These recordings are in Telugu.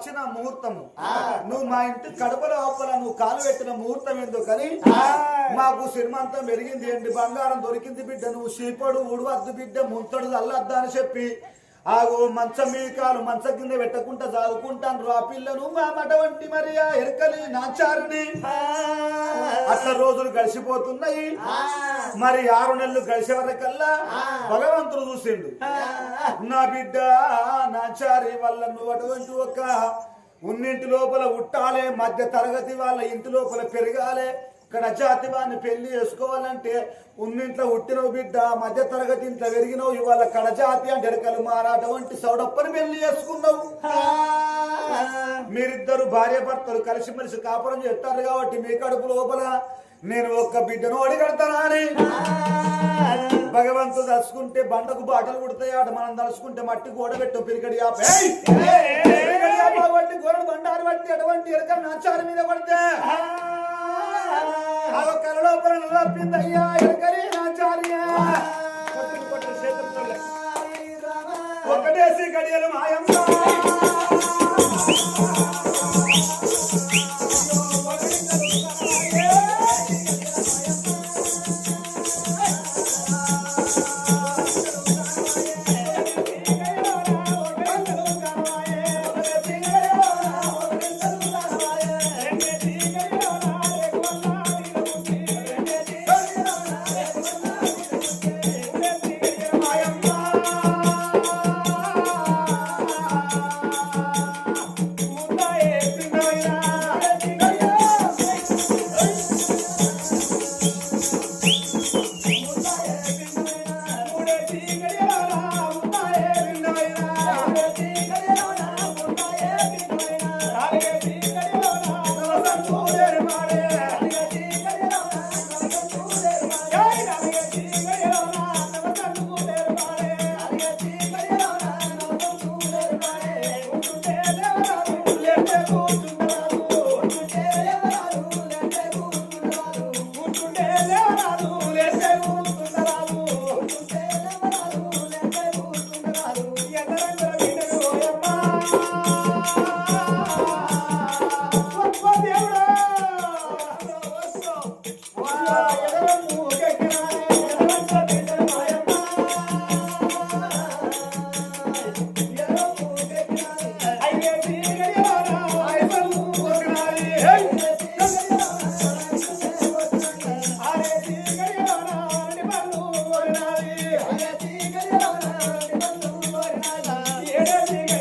వచ్చిన ముహూర్తము. నువ్వు మా ఇంటి కడపలో ఆపల నువ్వు కాలు పెట్టిన ముహూర్తం ఎందుకని మాకు సినిమాంతం పెరిగింది ఏంటి? బంగారం దొరికింది బిడ్డ నువ్వు చీపడు ఊడవద్దు బిడ్డ ముంతడు అల్లద్దా అని చెప్పి ఆగో మంచం మీ కాలు మంచం కింద పెట్టకుండా చదువుకుంటాను రా పిల్లను మా మట వంటి మరి ఆ ఎరకలి నాచారుని. అట్లా రోజులు గడిచిపోతున్నాయి. మరి ఆరు నెలలు గడిచే వరకల్లా భగవంతుడు చూసిండు. నా బిడ్డ నా చారి వల్ల నువ్వు అటువంటి ఒక ఉన్నింటి లోపల ఉట్టాలే మధ్య తరగతి వాళ్ళ ఇంటి లోపల పెరగాలే. ఇక్కడ జాతి వాడిని పెళ్ళి చేసుకోవాలంటే ఉన్నింట్లో ఉట్టినవు బిడ్డ మధ్య తరగతి ఇంట్లో పెరిగినవు ఇవాళ కడజాతి అంటే ఎరకలు మారాట వంటి సౌడప్పని పెళ్ళి చేసుకున్నావు. మీరిద్దరు భార్య భర్తలు కలిసిమెలిసి కాపురం చేస్తారు కాబట్టి మీ కడుపు లోపల నేను ఒక్క బిడ్డను అడిగడతానా అని. భగవంతుడు తలుచుకుంటే బండకు బాటలు కుడతాయి ఆట మనం తలుచుకుంటే మట్టి గోడ పెట్టు పిరికడి గోడలు బండారు బట్టి అటువంటి ఎరక నాచారి మీద పడితే. ఆ నలపిందయ్యా ఎరకరి నాచార్య ఒకటేసి గడియలు మాయమ్మ yeah, yeah.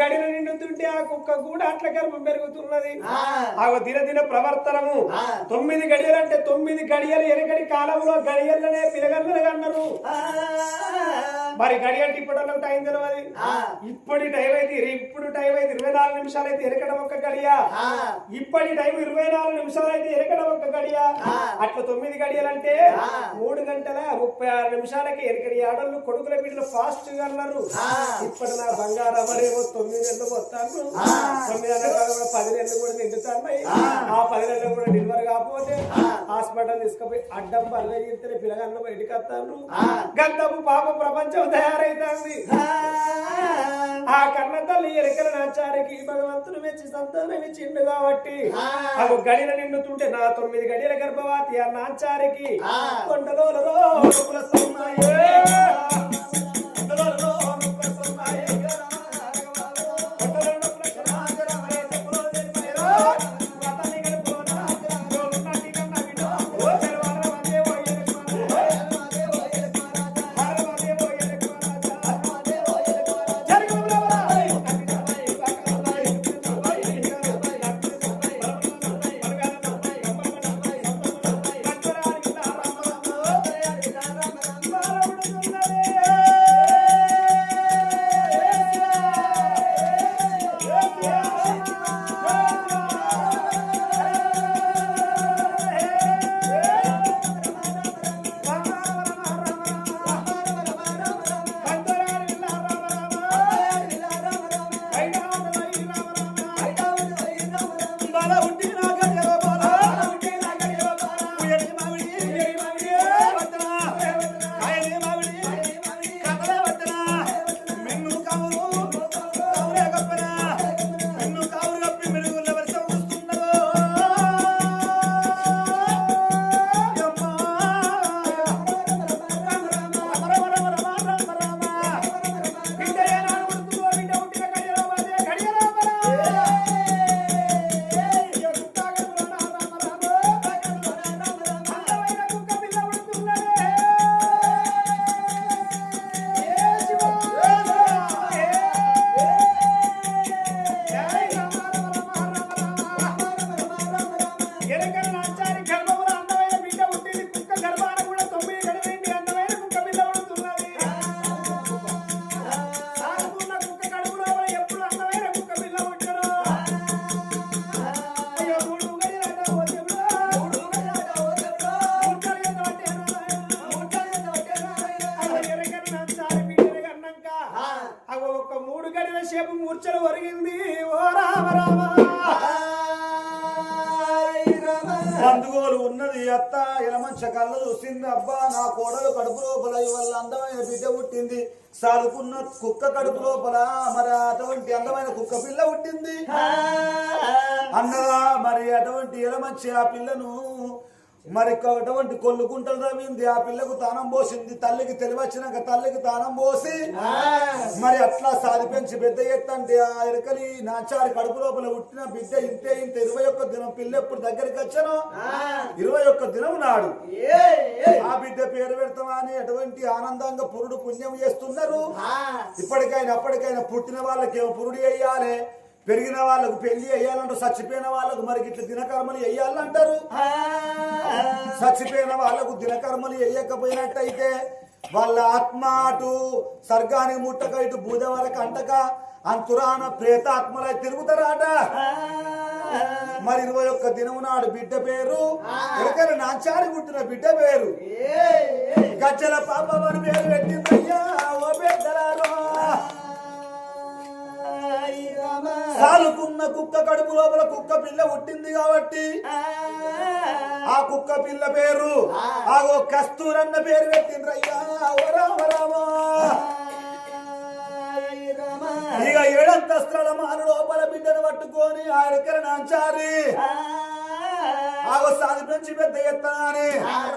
గడిన నిండుతుంటే ఆ కుక్క కూడా అట్ల గర్భం పెరుగుతున్నది. ఆ. దిన దిన ప్రవర్తనము. తొమ్మిది గడియలంటే తొమ్మిది గడియలు ఎనకటి కాలంలో గడియలనే పిలగల్లనే అన్నారు మరి గడి అంటే ఇప్పుడు టైం తెలియదు ఇప్పటి టైం అయితే టైం అయితే ఇరవై నాలుగు నిమిషాలు అయితే ఎరకడం ఒక గడియ ఇప్పటి టైం ఇరవై నాలుగు నిమిషాలు అయితే ఎరకడం ఒక గడియ అట్లా తొమ్మిది గడియలంటే మూడు గంటల ముప్పై ఆరు నిమిషాలకి ఎరకడి ఆడళ్ళు కొడుకుల బిడ్డలు ఫాస్ట్గా అన్నారు ఇప్పటి నా బంగారం మరేమో తొమ్మిది నెలలు వస్తాను తొమ్మిది నెలలు కూడా పది నెలలు కూడా నిండుతాయి ఆ. పది నెలలు కూడా డెలివరీ కాకపోతే హాస్పిటల్ తీసుకుపోయి అడ్డం పల్లె తీస్తే పిల్లగాళ్ళు బయటకు వస్తాను గంధపు పాప ప్రపంచం తయారైతుంది. ఆ. కన్న తల్లి ఎరకల నాచారికి భగవంతుడు మెచ్చి సంతానం ఇచ్చిండు కాబట్టి అవి గడిల నిండుతుంటే నా తొమ్మిది గడియల గర్భవతి ఆ నాచారికి. కొండలో పందుగోలు ఉన్నది అత్త ఎలమంచ కళ్ళ చూసింది అబ్బా నా కోడలు కడుపు లోపల ఇవాళ అందమైన బిడ్డ పుట్టింది. సాదుకున్న కుక్క కడుపు లోపల మరి అటువంటి అందమైన కుక్క పిల్ల పుట్టింది. అన్నదా మరి అటువంటి ఎలమంచి ఆ పిల్లను మరి అటువంటి కొల్లు గుంటలు రవింది ఆ పిల్లకు తానం పోసింది. తల్లికి తెలివచ్చినాక తల్లికి తానం పోసి మరి అట్లా సాది పెంచి పెద్ద ఎత్తంటే ఆ ఎరకలి నాచారి కడుపు లోపల పుట్టిన బిడ్డ ఇంతే ఇంత ఇరవై ఒక్క దినం పిల్ల ఎప్పుడు దగ్గరికి వచ్చానో? ఇరవై ఒక్క దినం నాడు. ఆ బిడ్డ పేరు పెడతామా అని అటువంటి ఆనందంగా పురుడు పుణ్యం చేస్తున్నారు. ఇప్పటికైనా అప్పటికైనా పుట్టిన వాళ్ళకి ఏమో పురుడు వేయాలి పెరిగిన వాళ్ళకు పెళ్ళి వేయాలంటారు చచ్చిపోయిన వాళ్ళకు మరి ఇట్లా దినకర్మలు వేయాలంటారు చచ్చిపోయిన వాళ్ళకు దినకర్మలు వేయకపోయినట్టయితే వాళ్ళ ఆత్మ అటు స్వర్గానికి ముట్టక ఇటు బూద వరకు అంటక అంతురాన ప్రేతాత్మలై తిరుగుతారాట. మరి ఇరవై ఒక్క దినం నాడు బిడ్డ పేరు ఎరకల నాచారి పుట్టిన బిడ్డ పేరు. గజ్జల పాపమని పేరు పెట్టిందయ్యా ఓ పెద్దలారో. సాలుకున్న కుక్క కడుపు లోపల కుక్క పిల్ల పుట్టింది కాబట్టి ఆ. కుక్క పిల్ల పేరు ఆగో కస్తూరన్న పేరు పెట్టిండ్రయ్యా. రామ రామ ఇక ఏడంతస్తుల మారు లోపల బిడ్డను పట్టుకొని ఆయన నాంచారి. ఆగో సాది పెంచి పెద్ద ఎత్తనాని.